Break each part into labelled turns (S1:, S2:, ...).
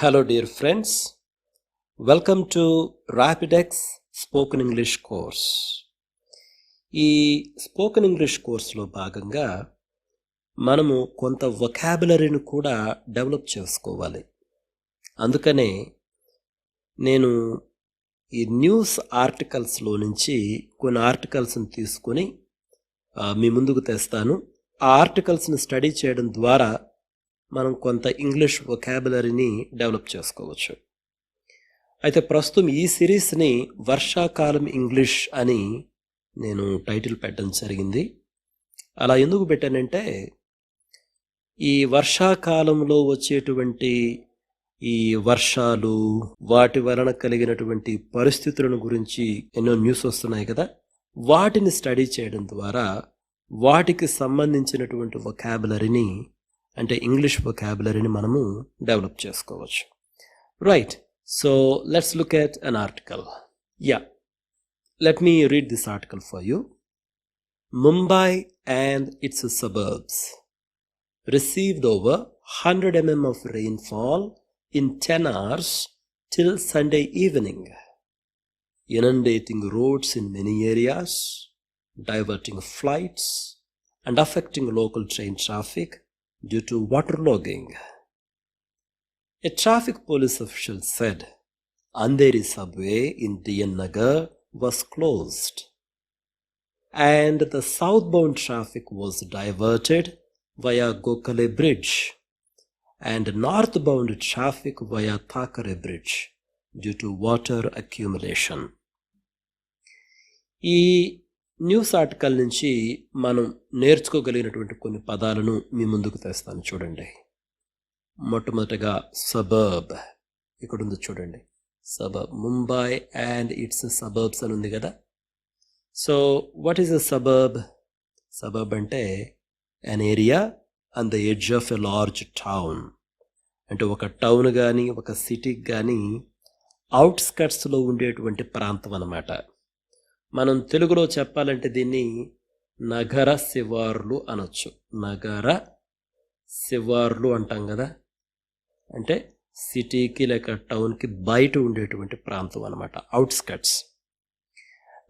S1: Hello dear friends welcome to Rapidex spoken English course ఈ spoken English కోర్సులో భాగంగా మనము కొంత వొకాబులరీని కూడా డెవలప్ చేసుకోవాలి. అందుకనే నేను ఈ న్యూస్ ఆర్టికల్స్లో నుంచి కొన్ని ఆర్టికల్స్ని తీసుకొని మీ ముందుకు తెస్తాను. ఆ ఆర్టికల్స్ని స్టడీ చేయడం ద్వారా మనం కొంత ఇంగ్లీష్ వొకాబులరీని డెవలప్ చేసుకోవచ్చు. అయితే ప్రస్తుతం ఈ సిరీస్ని వర్షాకాలం ఇంగ్లీష్ అని నేను టైటిల్ పెట్టడం జరిగింది. అలా ఎందుకు పెట్టానంటే ఈ వర్షాకాలంలో వచ్చేటువంటి ఈ వర్షాలు వాటి వలన కలిగినటువంటి పరిస్థితులను గురించి ఎన్నో న్యూస్ వస్తున్నాయి కదా వాటిని స్టడీ చేయడం ద్వారా వాటికి సంబంధించినటువంటి వొకాబులరీని అంటే ఇంగ్లీష్ వొకాబులరీని మనము డెవలప్ చేసుకోవచ్చు right so let's look at an article yeah let me read this article for you Mumbai and its suburbs received over 100 mm of rainfall in 10 hours till Sunday evening, inundating roads in many areas, diverting flights, and affecting local train traffic due to waterlogging. A traffic police official said Andheri subway in DN Nagar was closed and the southbound traffic was diverted via Gokale Bridge and northbound traffic via Thakare Bridge due to water accumulation. News article నుంచి మనం నేర్చుకోగలిగినటువంటి కొన్ని పదాలను మీ ముందుకు తెస్తాను. చూడండి. మొట్టమొదటగా suburb ఇక్కడ ఉంది చూడండి. Suburb Mumbai and its suburbs అని ఉంది కదా. So what is a suburb suburb అంటే an area and the edge of a large town అంటే ఒక టౌన్ కానీ ఒక సిటీకి కానీ అవుట్స్కట్స్లో ఉండేటువంటి ప్రాంతం అన్నమాట. మనం తెలుగులో చెప్పాలంటే దీన్ని నగర శివార్లు అనొచ్చు. నగర శివార్లు అంటాం కదా. అంటే సిటీకి లేక టౌన్కి బయట ఉండేటువంటి ప్రాంతం అనమాట outskirts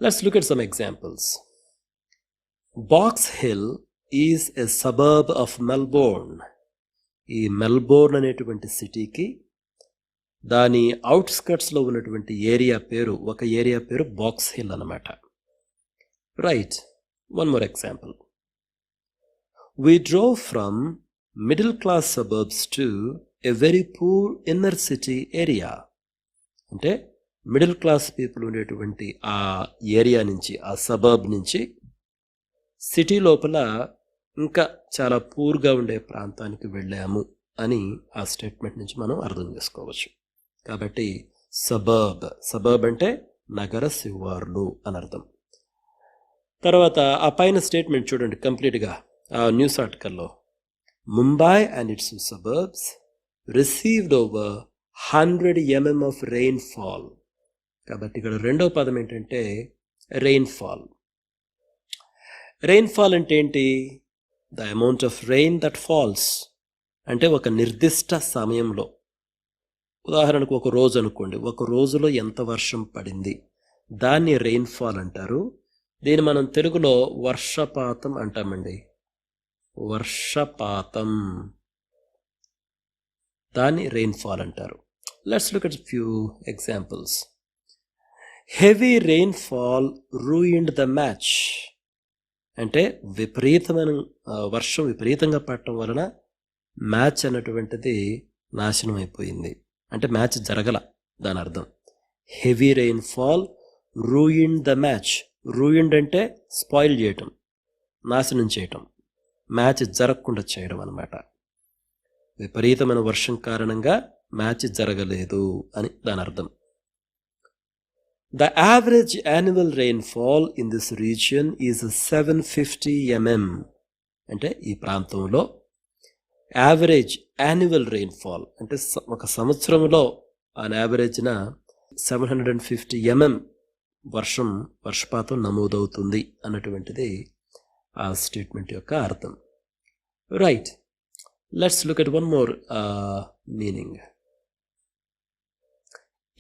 S1: let's look at some examples Box Hill is a suburb of Melbourne ఈ మెల్బోర్న్ అనేటువంటి సిటీకి దాని అవుట్స్కట్స్లో ఉన్నటువంటి ఏరియా పేరు ఒక ఏరియా పేరు బాక్స్ హిల్ అన్నమాట. Right one more example we drove from middle class suburbs to a very poor inner city area అంటే మిడిల్ క్లాస్ పీపుల్ ఉండేటువంటి ఆ ఏరియా నుంచి ఆ సబర్బ్ నుంచి సిటీ లోపల ఇంకా చాలా పూర్గా ఉండే ప్రాంతానికి వెళ్ళాము అని ఆ స్టేట్మెంట్ నుంచి మనం అర్థం చేసుకోవచ్చు. కాబట్టి సబర్బ్ సబర్బ్ అంటే నగర శివార్లు అని అర్థం. తర్వాత ఆ పైన స్టేట్మెంట్ చూడండి కంప్లీట్గా ఆ న్యూస్ ఆర్టికల్లో. Mumbai and its suburbs received over hundred mm of rainfall కాబట్టి ఇక్కడ రెండో పదం ఏంటంటే రెయిన్ ఫాల్ రెయిన్ఫాల్ అంటే ఏంటి? The amount of rain that falls. అంటే ఒక నిర్దిష్ట సమయంలో. ఉదాహరణకు ఒక రోజు అనుకోండి. ఒక రోజులో ఎంత వర్షం పడింది? దాన్ని రెయిన్ఫాల్ అంటారు. దీన్ని మనం తెలుగులో వర్షపాతం అంటామండి. వర్షపాతం. దాన్ని రెయిన్ఫాల్ అంటారు. Let's look at few examples heavy rainfall ruined the match అంటే విపరీతమైన వర్షం విపరీతంగా పడటం వలన మ్యాచ్ అన్నటువంటిది నాశనం అయిపోయింది. అంటే మ్యాచ్ జరగల దాని అర్థం. Heavy rainfall ruined the match. Ruined అంటే స్పాయిల్ చేయటం నాశనం చేయటం. మ్యాచ్ జరగకుండా చేయడం అనమాట విపరీతమైన వర్షం కారణంగా మ్యాచ్ జరగలేదు అని దాని అర్థం. The average average annual rainfall in this region is 750 mm. అంటే ఈ ప్రాంతంలో యావరేజ్ యాన్యువల్ రెయిన్ఫాల్ అంటే స- ఒక సంవత్సరంలో ఆన్ యావరేజ్న seven hundred and fifty mm వర్షం వర్షపాతం నమోదవుతుంది అన్నటువంటిది ఆ స్టేట్మెంట్ యొక్క అర్థం. Right let's look at one more meaning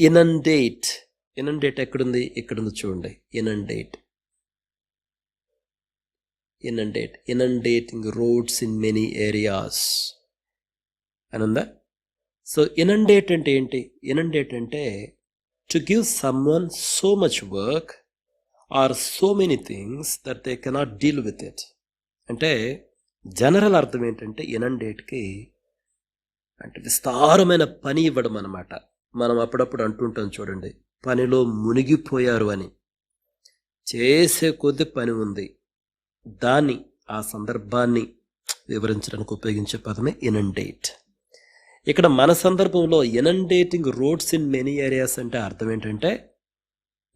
S1: inundate inundate ఎక్కడుంది? ఎక్కడుంది చూడండి. Inundate inundate inundating roads in many areas అనుందా సో ఇనండేట్ అంటే ఏంటి? ఇనండేట్ అంటే to give someone so much work or so many things that they cannot deal with it అంటే general అర్థం ఏంటంటే ఇనండేట్కి అంటే విస్తారమైన పని ఇవ్వడం అన్నమాట. మనం అప్పుడప్పుడు అంటుంటాం చూడండి పనిలో మునిగిపోయారు అని. చేసే కొద్ది పని ఉంది. దాన్ని ఆ సందర్భాన్ని వివరించడానికి ఉపయోగించే పదమే ఇనండేట్. ఇక్కడ మన సందర్భంలో inundating roads in many areas అంటే అర్థం ఏంటంటే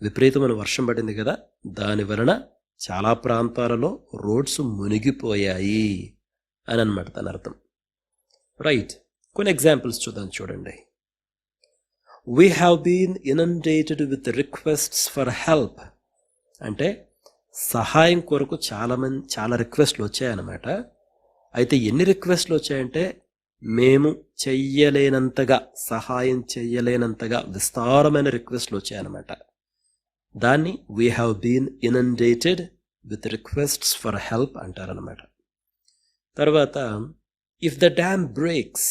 S1: విపరీతమైన వర్షం పడింది కదా దాని వలన చాలా ప్రాంతాలలో రోడ్స్ మునిగిపోయాయి అని అనమాట దాని అర్థం. రైట్ కొన్ని ఎగ్జాంపుల్స్ చూద్దాం చూడండి. We have been inundated with requests for help అంటే సహాయం కొరకు చాలా మంది చాలా రిక్వెస్ట్లు వచ్చాయన్నమాట. అయితే ఎన్ని రిక్వెస్ట్లు వచ్చాయంటే మేము చెయ్యలేనంతగా సహాయం చెయ్యలేనంతగా విస్తారమైన రిక్వెస్ట్లు వచ్చాయన్నమాట. దాన్ని we have been inundated with requests for help అంటారనమాట తర్వాత if the dam breaks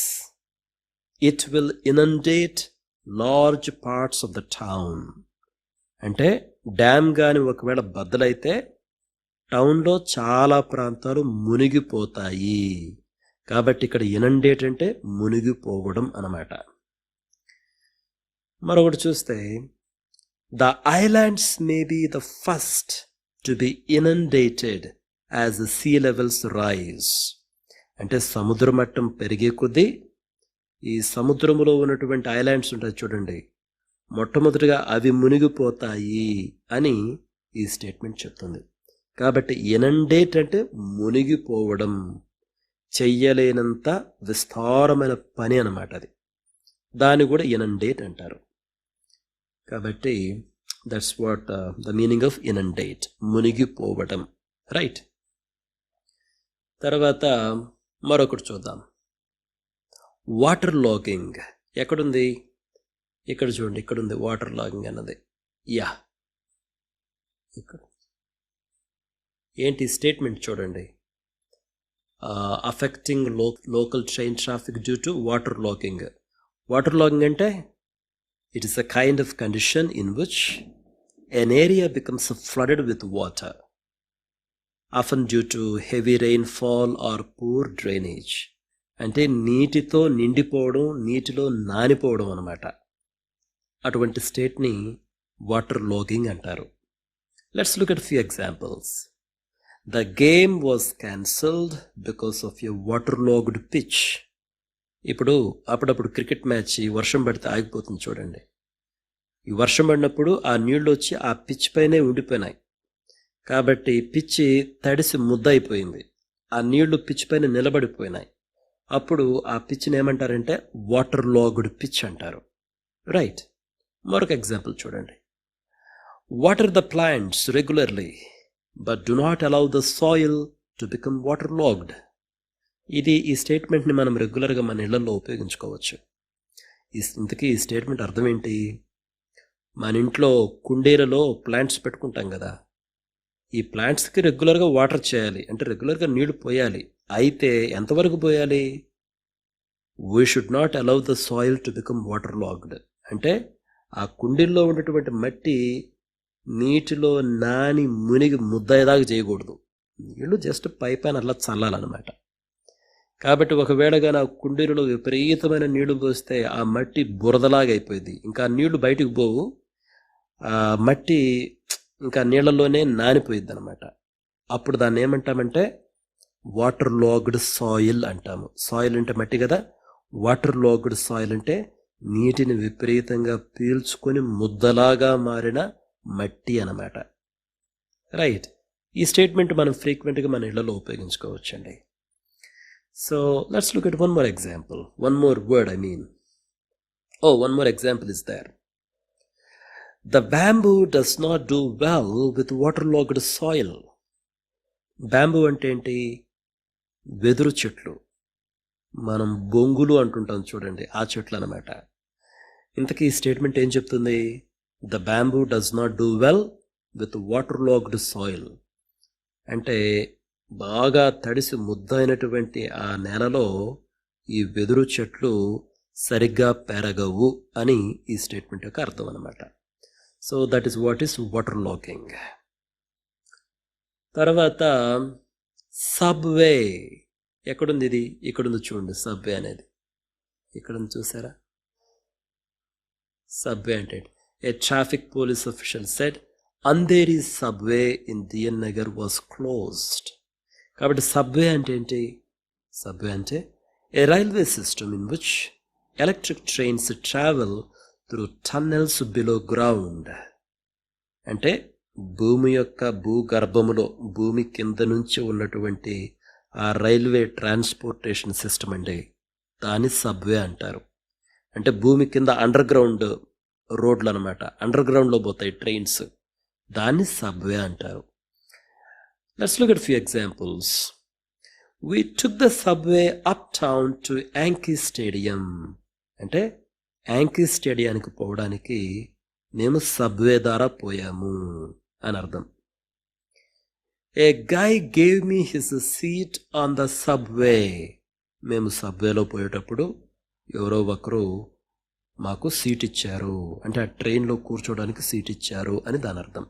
S1: it will inundate large parts of the town అంటే డ్యామ్ కానీ ఒకవేళ బద్దలైతే టౌన్లో చాలా ప్రాంతాలు మునిగిపోతాయి. కాబట్టి ఇక్కడ ఇనండేట్ అంటే మునిగిపోవడం అన్నమాట. మరొకటి చూస్తే the islands may be the first to be inundated as sea levels rise అంటే సముద్ర మట్టం పెరిగే కొద్దీ ఈ సముద్రంలో ఉన్నటువంటి ఐలాండ్స్ ఉంటాయి చూడండి. మొట్టమొదటిగా అవి మునిగిపోతాయి అని ఈ స్టేట్మెంట్ చెప్తుంది. కాబట్టి ఇనండేట్ అంటే మునిగిపోవడం చెయ్యలేనంత విస్తారమైన పని అనమాట అది. దాన్ని కూడా ఇనండేట్ అంటారు. కాబట్టి that's what the meaning of inundate మునిగిపోవడం right తర్వాత మరొకటి చూద్దాం. వాటర్ లాగింగ్ ఎక్కడుంది? ఇక్కడ చూడండి ఇక్కడ ఉంది వాటర్ లాగింగ్ అన్నది. యా. ఇక్కడ. ఏంటి స్టేట్మెంట్ చూడండి. అఫెక్టింగ్లో local train traffic due to water logging water logging అంటే it is a kind of condition in which an area becomes flooded with water often due to heavy rainfall or poor drainage అంటే నీటితో నిండిపోవడం నీటిలో నానిపోవడం అనమాట అటువంటి స్టేట్ని water logging అంటారు. Let's look at few examples the game was cancelled because of a water logged pitch ఇప్పుడు అప్పుడప్పుడు క్రికెట్ మ్యాచ్ ఈ వర్షం పడితే ఆగిపోతుంది చూడండి. ఈ వర్షం పడినప్పుడు ఆ నీళ్ళు వచ్చి ఆ పిచ్ పైనే ఉండిపోయినాయి. కాబట్టి పిచ్చి తడిసి ముద్ద అయిపోయింది. ఆ నీళ్ళు పిచ్ పైన నిలబడిపోయినాయి. అప్పుడు ఆ పిచ్ని ఏమంటారంటే వాటర్ లాగుడ్ పిచ్ అంటారు. రైట్ మరొక ఎగ్జాంపుల్ చూడండి. Water the plants regularly but do not allow the soil to become water logged ఇది ఈ స్టేట్మెంట్ని మనం రెగ్యులర్గా మన ఇళ్ళలో ఉపయోగించుకోవచ్చు. ఈ ఇంతకీ ఈ స్టేట్మెంట్ అర్థం ఏంటి? మన ఇంట్లో కుండీలలో ప్లాంట్స్ పెట్టుకుంటాం కదా. ఈ ప్లాంట్స్కి రెగ్యులర్గా వాటర్ చేయాలి. అంటే రెగ్యులర్గా నీళ్ళు పోయాలి. అయితే ఎంతవరకు పోయాలి? We should not allow the soil to become water logged అంటే ఆ కుండీల్లో ఉన్నటువంటి మట్టి నీటిలో నాని మునిగి ముద్దయ్యేదాకా చేయకూడదు. నీళ్ళు జస్ట్ పై పైన అలా చల్లాలన్నమాట. కాబట్టి ఒకవేళ కానీ ఆ కుండీలలో విపరీతమైన నీళ్ళు పోస్తే ఆ మట్టి బురదలాగా అయిపోయింది. ఇంకా నీళ్ళు బయటికి పోవు. ఆ మట్టి ఇంకా నీళ్ళలోనే నానిపోయింది అనమాట అప్పుడు దాన్ని ఏమంటామంటే వాటర్ లాగ్డ్ సాయిల్ అంటాము. సాయిల్ అంటే మట్టి కదా. వాటర్ లాగ్డ్ సాయిల్ అంటే నీటిని విపరీతంగా పీల్చుకొని ముద్దలాగా మారిన మట్టి అన్నమాట. రైట్ ఈ స్టేట్మెంట్ మనం ఫ్రీక్వెంట్గా మన ఇళ్ళలో ఉపయోగించుకోవచ్చండి. So let's look at one more example one more word I mean oh one more example is there the bamboo does not do well with water logged soil bamboo అంటే ఏంటి? వెదురు చెట్లు. మనం బొంగులు అంటుంటాం చూడండి ఆ చెట్లు అనమాట ఇంతకీ ఈ స్టేట్మెంట్ ఏం చెప్తుంది? The bamboo does not do well with water logged soil. అంటే బాగా తడిసి ముద్దైనటువంటి ఆ నేలలో ఈ వెదురు చెట్లు సరిగ్గా పెరగవు అని ఈ స్టేట్మెంట్ యొక్క అర్థం అనమాట so that is what is water logging తర్వాత సబ్వే. ఎక్కడుంది ఇది? ఇక్కడుంది చూడండి సబ్వే అనేది. ఇక్కడుంది చూసారా? సబ్వే అంటే a traffic police official said Andheri subway in దియన్ నగర్ వాస్ క్లోజ్డ్ కాబట్టి సబ్వే అంటే ఏంటి? సబ్వే అంటే a railway system in which electric trains travel through tunnels below ground అంటే భూమి యొక్క భూగర్భములో భూమి కింద నుంచి ఉన్నటువంటి రైల్వే ట్రాన్స్పోర్టేషన్ సిస్టమ్ అండి. దాన్ని సబ్వే అంటారు. అంటే భూమి కింద అండర్ గ్రౌండ్ రోడ్లు అనమాట అండర్ గ్రౌండ్లో పోతాయి ట్రైన్స్. దాన్ని సబ్వే అంటారు. Let's look at few examples we took the subway uptown to Yankee Stadium అంటే యాంకీ స్టేడియానికి పోవడానికి మేము సబ్వే ద్వారా పోయాము అని అర్థం. A guy gave me his seat on the subway మేము సబ్వేలో పోయేటప్పుడు ఎవరో ఒకరు మాకు సీట్ ఇచ్చారు. అంటే ఆ ట్రైన్లో కూర్చోడానికి సీట్ ఇచ్చారు అని దాని అర్థం.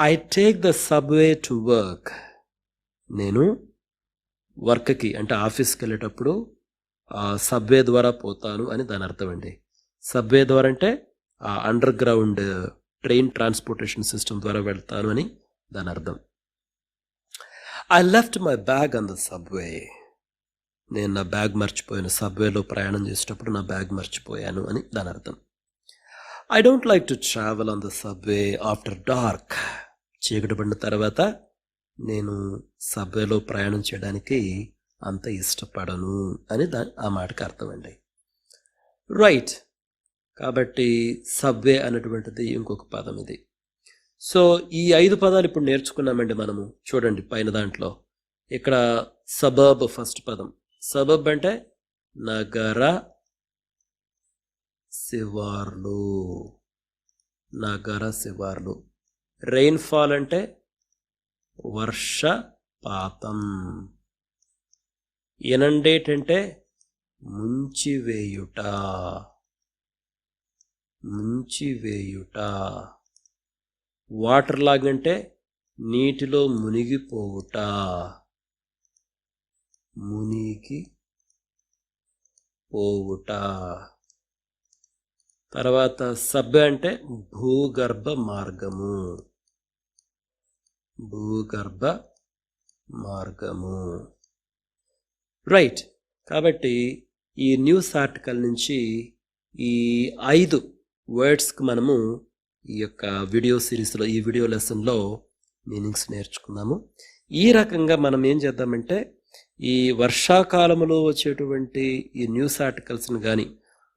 S1: I take the subway to work నేను వర్క్కి అంటే ఆఫీస్కి వెళ్ళేటప్పుడు సబ్వే ద్వారా పోతాను అని దాని అర్థం అండి. సబ్వే ద్వారా అంటే ఆ underground train transportation system ద్వారా వెళ్తాను అని దాని అర్థం. I left my bag on the subway నేను నా బ్యాగ్ మర్చిపోయాను. సబ్వేలో ప్రయాణం చేసేటప్పుడు నా బ్యాగ్ మర్చిపోయాను అని దాని అర్థం. I don't like to travel on the subway after dark చీకటి పడిన తర్వాత నేను సబ్వేలో ప్రయాణం చేయడానికి అంత ఇష్టపడను అని దా ఆ మాటకు అర్థమండి రైట్ కాబట్టి సబ్వే అనేటువంటిది ఇంకొక పదం ఇది. సో ఈ ఐదు పదాలు ఇప్పుడు నేర్చుకున్నామండి మనము. చూడండి పైన దాంట్లో. ఇక్కడ సబబ్ ఫస్ట్ పదం. సబబ్ అంటే నగర శివార్లు. నగర శివార్లు. రెయిన్ఫాల్ అంటే వర్షపాతం. ఇనండేట్ అంటే ముంచివేయుట. ముంచివేయుట. వాటర్ లాగ్ అంటే నీటిలో మునిగిపోవుట. మునిగి పోవుట. తర్వాత సబ్ అంటే భూగర్భ మార్గము. భూగర్భ మార్గము. రైట్. కాబట్టి ఈ న్యూస్ ఆర్టికల్ నుంచి ఈ ఐదు వర్డ్స్కి మనము ఈ యొక్క వీడియో సిరీస్లో ఈ వీడియో లెసన్లో మీనింగ్స్ నేర్చుకున్నాము. ఈ రకంగా మనం ఏం చేద్దామంటే ఈ వర్షాకాలంలో వచ్చేటువంటి ఈ న్యూస్ ఆర్టికల్స్ని కానీ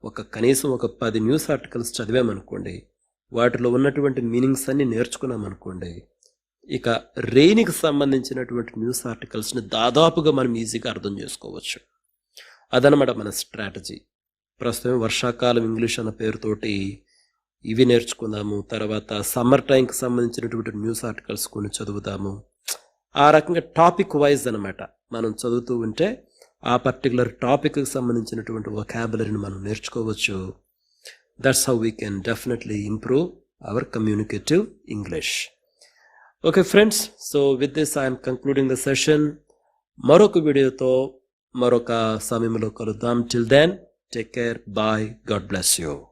S1: ఒక కనీసం ఒక పది న్యూస్ ఆర్టికల్స్ చదివామనుకోండి వాటిలో ఉన్నటువంటి మీనింగ్స్ అన్ని నేర్చుకున్నాం అనుకోండి ఇక రెయిన్కి సంబంధించినటువంటి న్యూస్ ఆర్టికల్స్ని దాదాపుగా మనం ఈజీగా అర్థం చేసుకోవచ్చు. అదనమాట మన స్ట్రాటజీ. ప్రస్తుతం వర్షాకాలం ఇంగ్లీష్ అన్న పేరుతోటి ఇవి నేర్చుకుందాము తర్వాత సమ్మర్ టైంకి సంబంధించినటువంటి న్యూస్ ఆర్టికల్స్ కొన్ని చదువుతాము ఆ రకంగా టాపిక్ వైజ్ అనమాట మనం చదువుతూ ఉంటే ఆ పర్టికులర్ టాపిక్కి సంబంధించినటువంటి వొకాబులరీని మనం నేర్చుకోవచ్చు. That's how we can definitely improve our communicative English okay friends so with this I'm concluding the session మరొక వీడియోతో మరొక సమయంలో కలుద్దాం. Till then Take care. Bye. God bless you.